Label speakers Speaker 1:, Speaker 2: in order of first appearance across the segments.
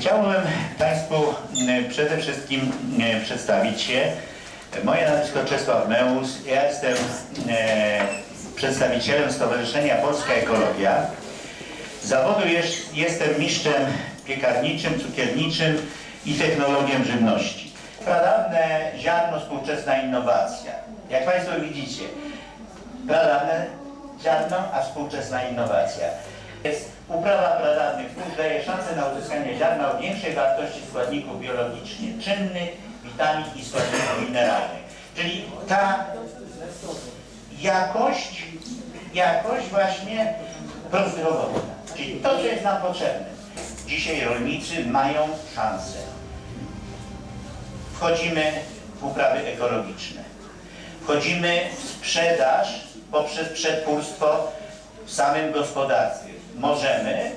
Speaker 1: Chciałbym Państwu m, przede wszystkim m, przedstawić się. Moje nazwisko Czesław Meus. Ja jestem e, przedstawicielem Stowarzyszenia Polska Ekologia. Z zawodu jest, jestem mistrzem piekarniczym, cukierniczym i technologiem żywności. Pradawne ziarno, współczesna innowacja. Jak Państwo widzicie, pradawne ziarno, a współczesna innowacja. Jest uprawa pradawnych zbóż daje szansę na uzyskanie ziarna o większej wartości składników biologicznie czynnych, witamin i składników mineralnych. Czyli ta jakość, jakość właśnie prozdrowotna. Czyli to, co jest nam potrzebne. Dzisiaj rolnicy mają szansę. Wchodzimy w uprawy ekologiczne. Wchodzimy w sprzedaż poprzez przetwórstwo w samym gospodarstwie. Możemy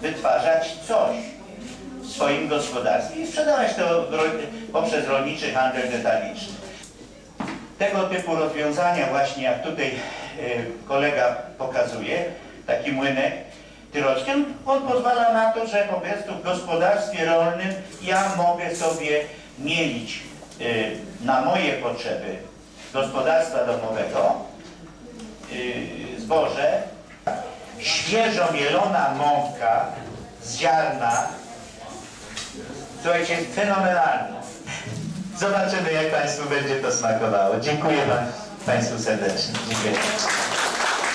Speaker 1: wytwarzać coś w swoim gospodarstwie i sprzedawać to poprzez rolniczy handel detaliczny. Tego typu rozwiązania właśnie jak tutaj e, kolega pokazuje, taki młynek tyrolski, on, on pozwala na to, że po prostu w gospodarstwie rolnym ja mogę sobie mielić e, na moje potrzeby gospodarstwa domowego e, zboże, świeżo mielona mąka z ziarna, słuchajcie, fenomenalna. Zobaczymy, jak Państwu będzie to smakowało. Dziękuję Państwu serdecznie. Dziękuję.